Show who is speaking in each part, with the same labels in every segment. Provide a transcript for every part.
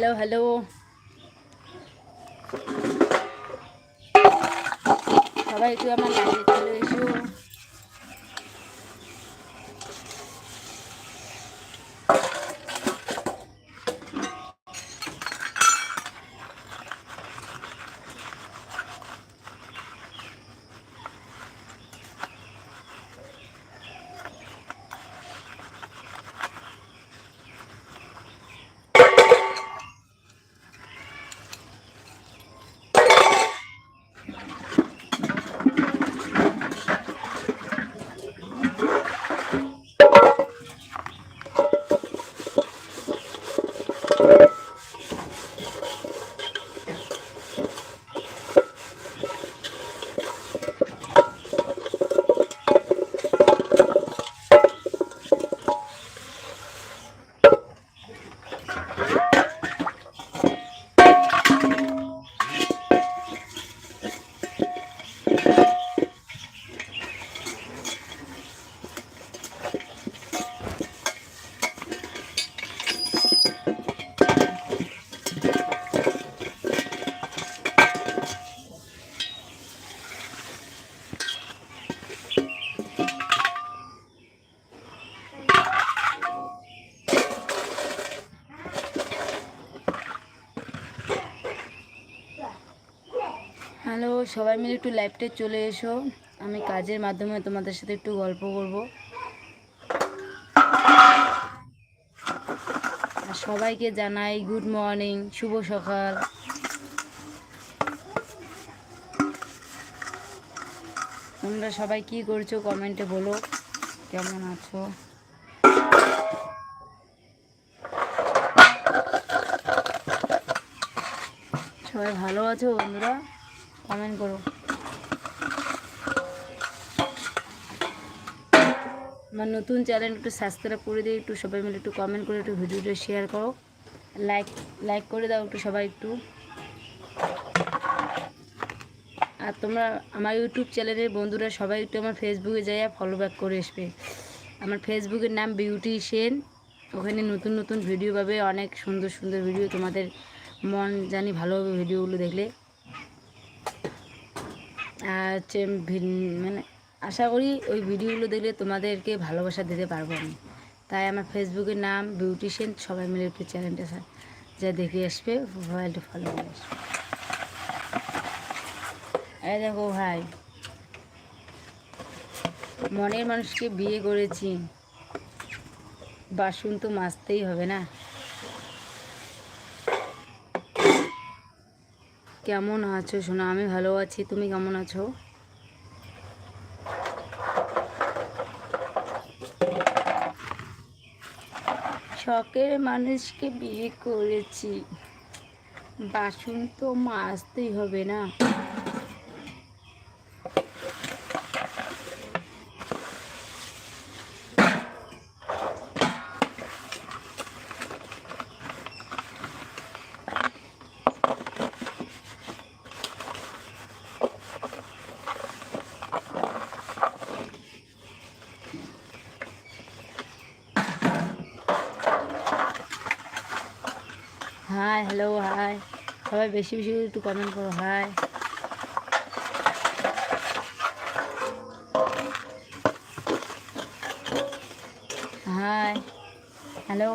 Speaker 1: Hello hello. সবাই একটু আমার লাইভে হ্যালো, সবাই মিলে একটু লাইভটে চলে এসো। আমি কাজের মাধ্যমে তোমাদের সাথে একটু গল্প করব। সবাইকে জানাই গুড মর্নিং শুভ সকাল। তোমরা সবাই কি করছ কমেন্টে বলো, কেমন আছো? সবাই ভালো আছো বন্ধুরা? কমেন্ট করো। আমার নতুন চ্যানেল একটু সাবস্ক্রাইব করে দিই একটু সবাই মিলে একটু কমেন্ট করে একটু ভিডিওটা শেয়ার করো। লাইক লাইক করে দাও একটু সবাই একটু। আর তোমরা আমার ইউটিউব চ্যানেলের বন্ধুরা সবাই একটু আমার ফেসবুকে যাইয়া ফলো ব্যাক করে আসবে। আমার ফেসবুকের নাম বিউটি সেন ওখানে নতুন নতুন ভিডিও পাবে, অনেক সুন্দর সুন্দর ভিডিও তোমাদের মন জানি ভালো হবে ভিডিওগুলো দেখলে। হচ্ছে মানে আশা করি ওই ভিডিওগুলো দেখলে তোমাদেরকে ভালোবাসা দিতে পারব আমি। তাই আমার ফেসবুকের নাম বিউটিশিয়ান, সবাই মিলে একটু চ্যানেলটা যা দেখে আসবে, মোবাইলটা ফলো করে আসবে। এই দেখো ভাই, মনের মানুষকে বিয়ে করেছি। বাসন তো মাজতেই হবে না। কেমন আছো? শোনা, আমি ভালো আছি। তুমি কেমন আছো? শখের মানুষকে বিয়ে করেছি। বাসন তো মাজতেই হবে না হাই হ্যালো হাই সবাই বেশি বেশি একটু কমেন্ট করো হাই হাই হ্যালো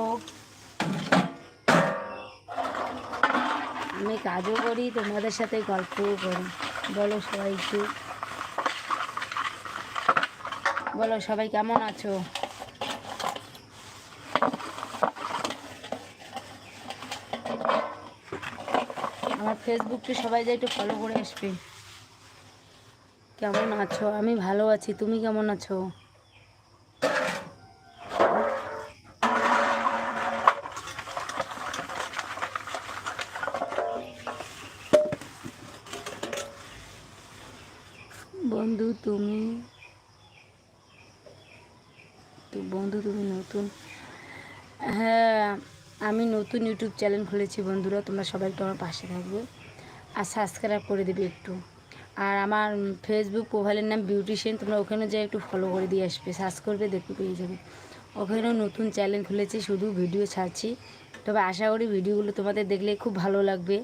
Speaker 1: আমি কাজও করি, তোমাদের সাথে গল্পও করি। বলো সবাই একটু। বলো সবাই কেমন আছো আমার ফেসবুকটা সবাই যাই একটু ফলো করে আসবে। কেমন আছো? আমি ভালো আছি, তুমি কেমন আছো? বন্ধু, তুমি? তো বন্ধু, তুমি নতুন? হ্যাঁ আমি নতুন ইউটিউব চ্যানেল খুলেছি বন্ধুরা, তোমরা সবাই একটু আমার পাশে থাকবে আর সাবস্ক্রাইব করে দেবে একটু। আর আমার ফেসবুক প্রোফাইলের নাম বিউটিশিয়ান তোমরা ওখানে যাই একটু ফলো করে দিয়ে আসবে সার্চ করবে, দেখতে পেয়ে যাবে। ওখানেও নতুন চ্যানেল খুলেছি, শুধু ভিডিও ছাড়ছি। তবে আশা করি ভিডিওগুলো তোমাদের দেখলে খুব ভালো লাগবে,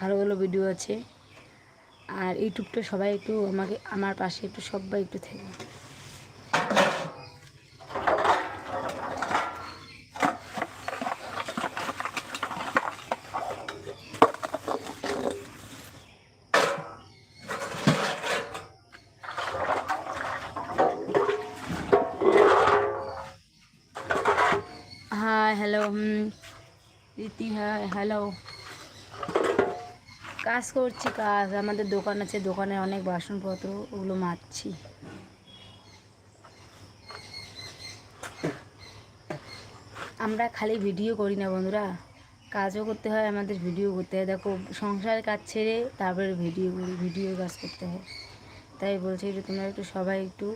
Speaker 1: ভালো ভালো ভিডিও আছে। আর ইউটিউবটা সবাই একটু আমাকে, আমার পাশে একটু সবাই একটু থেকে হাই হ্যালো রীতি হ্যাঁ হ্যালো কাজ করছি, কাজ। আমাদের দোকান আছে, দোকানে অনেক বাসনপত্র, ওগুলো মারছি আমরা খালি ভিডিও করি না বন্ধুরা। কাজও করতে হয়, আমাদের ভিডিও করতে হয়। দেখো, সংসারের কাজ ছেড়ে তারপরে ভিডিও করি, ভিডিও কাজ করতে হয়। তাই বলছি যে, তোমরা একটু সবাই একটু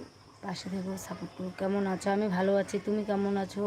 Speaker 1: পাশে থেকো সাপোর্ট করো। কেমন আছো? আমি ভালো আছি, তুমি কেমন আছো?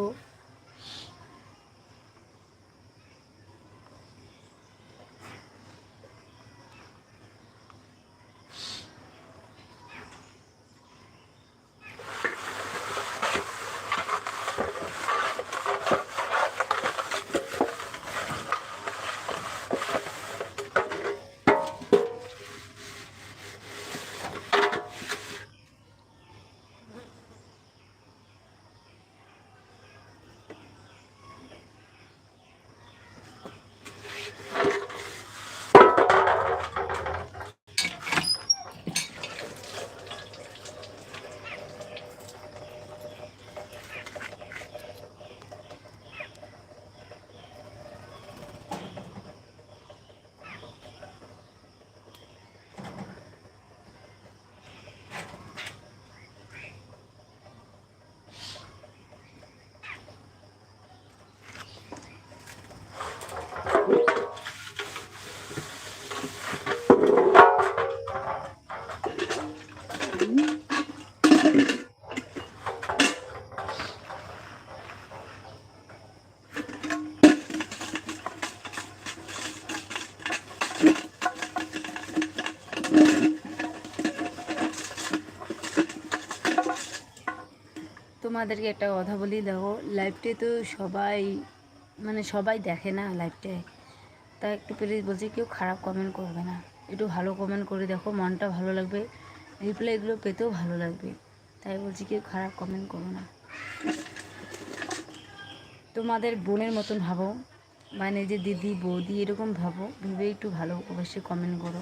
Speaker 1: তোমাদেরকে একটা কথা বলি, দেখো লাইভটে তো সবাই মানে সবাই দেখে না লাইভটায় তা একটু প্লিজ বলছি, কেউ খারাপ কমেন্ট করবে না। একটু ভালো কমেন্ট করে দেখো, মনটা ভালো লাগবে। রিপ্লাইগুলো পেতেও ভালো লাগবে। তাই বলছি কেউ খারাপ কমেন্ট করো না। তোমাদের বোনের মতন ভাবো মানে যে দিদি, বৌদি এরকম ভাবো ভেবে একটু ভালো অবশ্যই কমেন্ট করো।